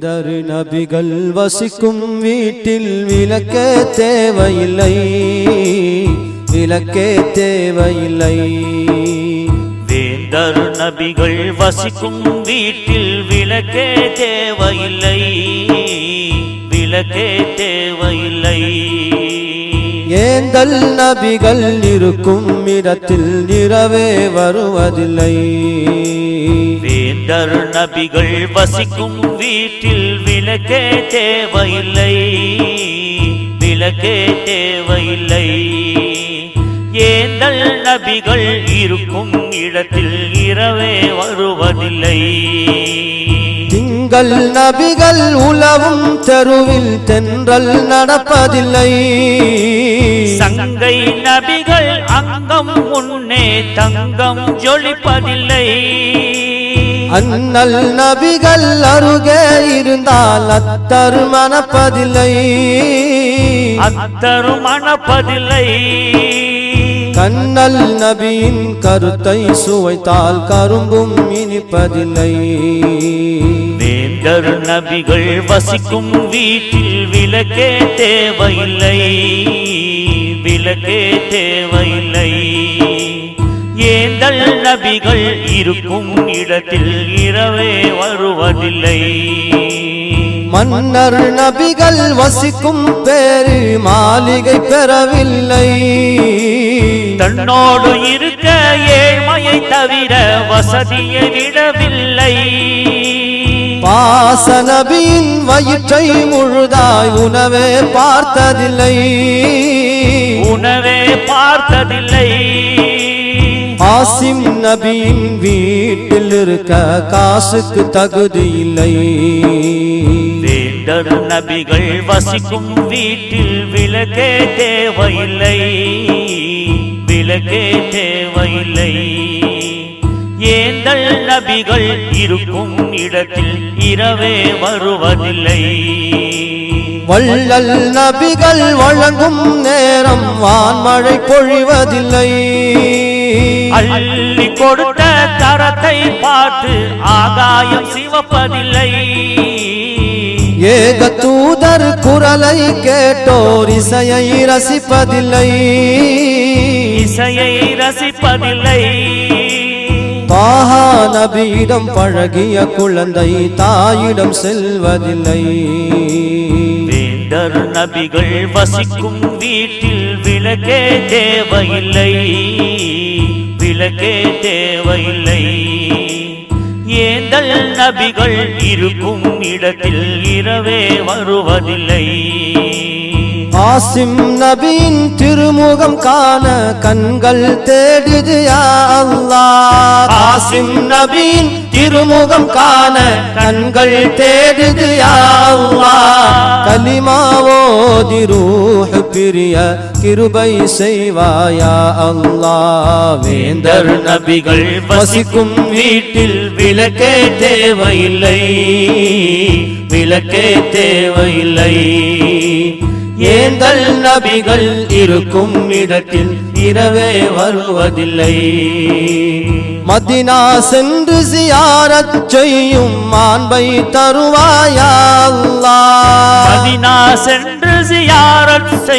வேந்தரு நபிகள் வசிக்கும் வீட்டில் விளக்கே தேவையில்லை. விளக்கே தேவையில்லை. வேந்தர் நபிகள் வசிக்கும் வீட்டில் விளக்கே தேவையில்லை. விளக்கே தேவையில்லை. ஏந்தல் நபிகள் இருக்கும் இடத்தில் நிறவே வருவதில்லை? நபிகள் வசிக்கும் வீட்டில் விளக்கே தேவையில்லை. விளக்கே தேவையில்லை. ஏந்தல் நபிகள் இருக்கும் இடத்தில் இரவே வருவதில்லை? திங்கள் நபிகள் உலவும் தெருவில் தென்றல் நடப்பதில்லை. சங்கை நபிகள் அங்கம் முன்னே தங்கம் ஜொலிப்பதில்லை. அண்ணல் நபிகள் அருகே இருந்தால் அத்தரு மணப்பதில்லை அத்தரு மணப்பதில்லை கண்ணல் நபியின் கருத்தை சுவைத்தால் கரும்பும் இனிப்பதில்லை. வேந்தர் நபிகள் வசிக்கும் வீட்டில் விளக்கே தேவையில்லை. விளக்கே தேவையில்லை. ஏந்தல் நபிகள் இருக்கும் இடத்தில் இரவே வருவதில்லை. மன்னர் நபிகள் வசிக்கும் பேரு மாளிகை பெறவில்லை. தன்னோடு இருக்க ஏழ்மையை தவிர வசதியை விடவில்லை. பாச நபியின் வயிற்றை முழுதாய் உணவே பார்த்ததில்லை. உணவே பார்த்ததில்லை. ஆசிம் நபியின் வீட்டில் இருக்க காசுக்கு தகுதி இல்லை. வேந்தர் நபிகள் வசிக்கும் வீட்டில் விளக்கே தேவையில்லை. விளக்கே தேவையில்லை. ஏந்தல் நபிகள் இருக்கும் இடத்தில் இரவே வருவதில்லை. வள்ளல் நபிகள் வழங்கும் நேரம் வான்மழை பொழிவதில்லை. அள்ளி கொடுத்த தரத்தை பார்த்து ஆகாயம் சிவப்பதில்லை. ஏக தூதர் குரலை கேட்டோர் இசையை ரசிப்பதில்லை. இசையை ரசிப்பதில்லை. பாஹா நபியிடம் பழகிய குழந்தை தாயிடம் செல்வதில்லை. வேந்தர் நபிகள் வசிக்கும் வீட்டில் விளக்கே தேவையில்லை. விளக்கே தேவையில்லை. ஏந்தல் நபிகள் இருக்கும் இடத்தில் இரவே வருவதில்லை? ஆசிம் நபியின் திருமுகம் காண கண்கள் தேடுது யா ஆசிம் நபியின் திருமுகம் காண கண்கள் தேடுது யா அல்லாஹ். ஓதி ரூஹ் பிரிய கிருபை செய்வாயா அல்லா. வேந்தர் நபிகள் வசிக்கும் வீட்டில் விளக்கே தேவையில்லை. விளக்கே தேவையில்லை. ஏந்தல் நபிகள் இருக்கும் இடத்தில் இரவே வருவதில்லை. மதினா சென்று சியாரச் செய்யும் மாண்பை தருவாயா அல்லாஹ்? மதினா சென்று சியாரத் செய்